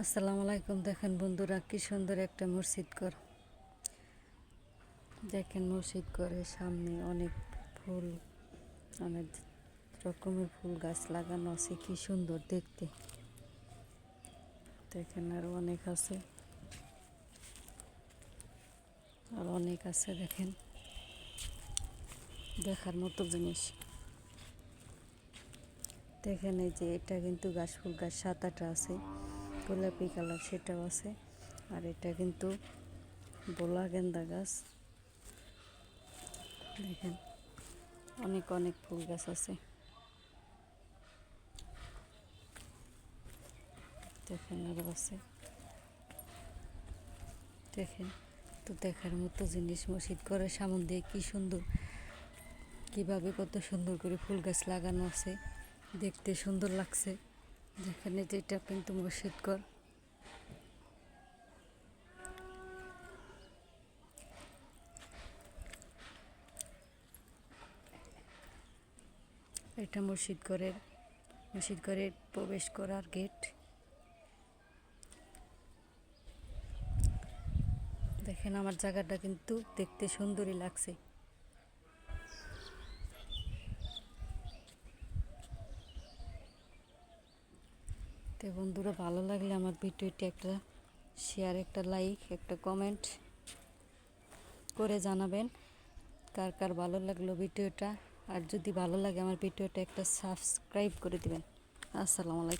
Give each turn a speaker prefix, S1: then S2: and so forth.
S1: আসসালামু আলাইকুম। দেখেন বন্ধুরা, কি সুন্দর একটা মসজিদ কর দেখেন মসজিদ করে সামনে অনেক ফুল, অনেক রকমের ফুল গাছ লাগানো আছে। কি সুন্দর দেখতে। দেখেন আরও অনেক আছে। আর অনেক আছে, দেখেন। দেখার মতো জিনিস। দেখেন এই যে, এটা কিন্তু গাছ ফুল গাছ সাত আটটা আছে। গোলাপি কালার সেটাও আছে। আর এটা কিন্তু বোলা গেন্দা গাছ। দেখেন, অনেক অনেক ফুল গাছ আছে। দেখেন আরও আছে। দেখেন, তো দেখার মতো জিনিস মসজিদ করে সামন দিয়ে কি সুন্দর, কীভাবে কত সুন্দর করে ফুল গাছ লাগানো আছে। দেখতে সুন্দর লাগছে। যেখানে যেটা কিন্তু মসজিদ কর। এটা মসজিদ ঘরের মসজিদ ঘরের প্রবেশ করার গেট দেখেন আমার জায়গাটা কিন্তু দেখতে সুন্দরই লাগছে। তো বন্ধুরা, ভালো লাগলে আমার ভিডিওটি একটা শেয়ার একটা লাইক একটা কমেন্ট করে জানাবেন কার কার ভালো লাগল ভিডিওটা। আর যদি ভালো লাগে আমার ভিডিওটা একটা সাবস্ক্রাইব করে দিবেন। আসসালামু আলাইকুম।